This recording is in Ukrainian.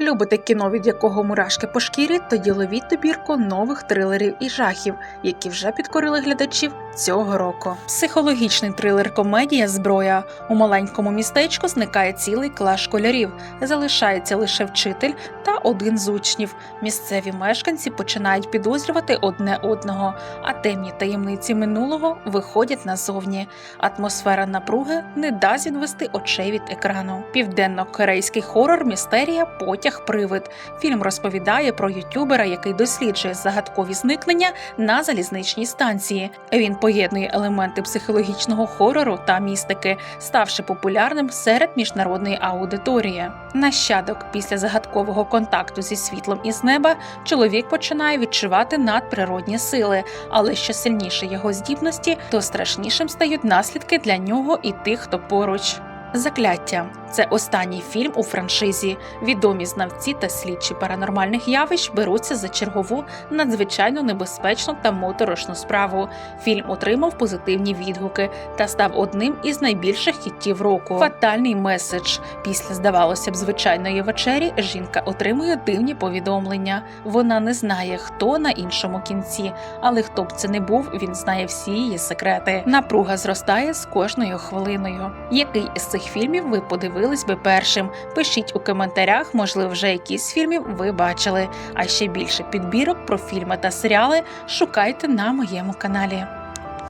Любите кіно, від якого мурашки по шкірі, тоді ловіть добірку нових трилерів і жахів, які вже підкорили глядачів цього року. Психологічний трилер комедія Зброя у маленькому містечку зникає цілий клас школярів. Залишається лише вчитель та один з учнів. Місцеві мешканці починають підозрювати одне одного, а темні таємниці минулого виходять назовні. Атмосфера напруги не дасть відвести очей від екрану. Південно-корейський хорор містерія Потяг Привид. Фільм розповідає про ютюбера, який досліджує загадкові зникнення на залізничній станції. Він поєднує елементи психологічного хорору та містики, ставши популярним серед міжнародної аудиторії. Нащадок після загадкового контакту зі світлом із неба чоловік починає відчувати надприродні сили, але що сильніше його здібності, то страшнішим стають наслідки для нього і тих, хто поруч. Закляття це останній фільм у франшизі. Відомі знавці та слідчі паранормальних явищ беруться за чергову надзвичайно небезпечну та моторошну справу. Фільм отримав позитивні відгуки та став одним із найбільших хітів року. Фатальний меседж. Після здавалося б звичайної вечері жінка отримує дивні повідомлення. Вона не знає, хто на іншому кінці, але хто б це не був, він знає всі її секрети. Напруга зростає з кожною хвилиною. Який із цих фільмів ви подивились би першим? Пишіть у коментарях, можливо, вже якісь фільмів ви бачили. А ще більше підбірок про фільми та серіали шукайте на моєму каналі.